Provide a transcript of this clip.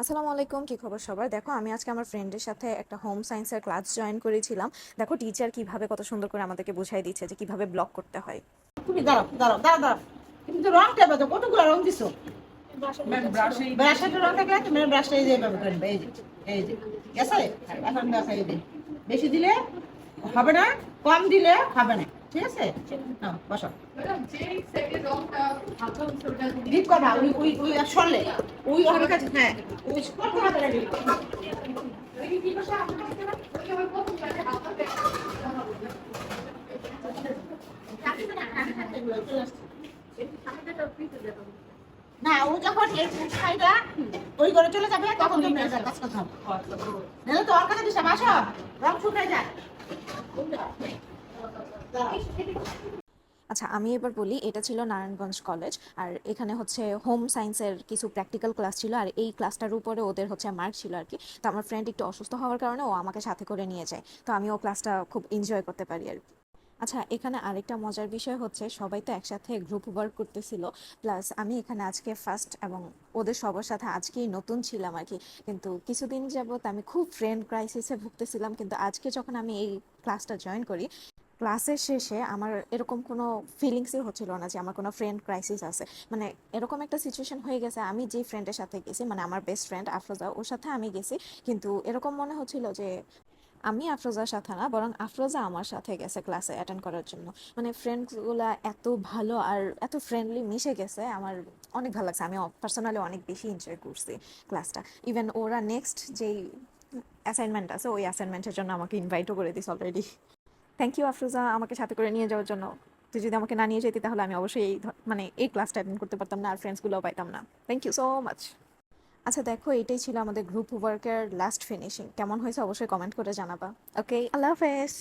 আসসালামু আলাইকুম কি খবর সবার? দেখো আমি আজকে আমার ফ্রেন্ডের সাথে একটা হোম সায়েন্সের ক্লাস জয়েন করেছিলাম। দেখো টিচার কীভাবে কত সুন্দর করে আমাদেরকে বুঝাই দিচ্ছে যে কীভাবে ব্লক করতে হয়। তুমি দাঁড়াও দাঁড়াও দাঁড়াও দাঁড়াও। তুমি তো রং টেপে তো কতগুলো রং দিছো? ব্রাশের রং থাকলে তুমি ব্রাশটা এই যে এইভাবে করে এই যে এই যে গেছে? এখন দেখো এই যে। বেশি দিলে হবে না কম দিলে হবে না। ঠিক আছে? নাও বসো। ডিপ করবা ওই ওই ওই সরলে। ওই ওর কাছে হ্যাঁ। ওই না ডিপ। না ও যখন এই ওই করে চলে যাবে তখন তুমি কাজ করতে হবে। নাহলে তো ওর কাছে দিশা বাসো। রং শুকায় যায়। আচ্ছা আমি এবার বলি, এটা ছিল নারায়ণগঞ্জ কলেজ, আর এখানে হচ্ছে হোম সায়েন্সের কিছু প্র্যাকটিক্যাল ক্লাস ছিল, আর এই ক্লাসটার উপরে ওদের হচ্ছে মার্ক ছিল আর কি। তো আমার ফ্রেন্ড একটু অসুস্থ হওয়ার কারণে ও আমাকে সাথে করে নিয়ে যায়। তো আমি ও ক্লাসটা খুব এনজয় করতে পারি আর কি। আচ্ছা এখানে আরেকটা মজার বিষয় হচ্ছে, সবাই তো একসাথে গ্রুপ ওয়ার্ক করতেছিল প্লাস আমি এখানে আজকে ফার্স্ট এবং ওদের সবার সাথে আজকেই নতুন ছিলাম আর কি। কিন্তু কিছুদিন যাবত আমি খুব ফ্রেন্ড ক্রাইসিসে ভুগতেছিলাম, কিন্তু আজকে যখন আমি এই ক্লাসটা জয়েন করি ক্লাসের শেষে আমার এরকম কোনো ফিলিংসই হচ্ছিল না যে আমার কোনো ফ্রেন্ড ক্রাইসিস আছে। মানে এরকম একটা সিচুয়েশন হয়ে গেছে, আমি যে ফ্রেন্ডের সাথে গেছি মানে আমার বেস্ট ফ্রেন্ড আফরোজা, ওর সাথে আমি গেছি। কিন্তু এরকম মনে হচ্ছিল যে আমি আফরোজার সাথে না, বরং আফরোজা আমার সাথে গেছে ক্লাসে অ্যাটেন্ড করার জন্য। মানে ফ্রেন্ডসগুলা এত ভালো আর এত ফ্রেন্ডলি মিশে গেছে, আমার অনেক ভালো লাগছে। আমি পার্সোনালি অনেক বেশি এনজয় করছি ক্লাসটা ইভেন ওরা নেক্সট যেই অ্যাসাইনমেন্ট আছে, ওই অ্যাসাইনমেন্টের জন্য আমাকে ইনভাইটও করে this already thank you Afroza আমাকে সাথে করে নিয়ে যাওয়ার জন্য। তুই যদি আমাকে না নিয়ে যেতি, তাহলে আমি অবশ্যই এই মানে এই ক্লাসটা অ্যাটেন্ড করতে পারতাম না আর ফ্রেন্ডসগুলোও পাইতাম না। থ্যাংক ইউ সো মাচ আচ্ছা দেখো, এটাই ছিল আমাদের গ্রুপ ওয়ার্কের লাস্ট ফিনিশিং কেমন হয়েছে অবশ্যই কমেন্ট করে জানাবা। ওকে আল্লাহ হাফেজ।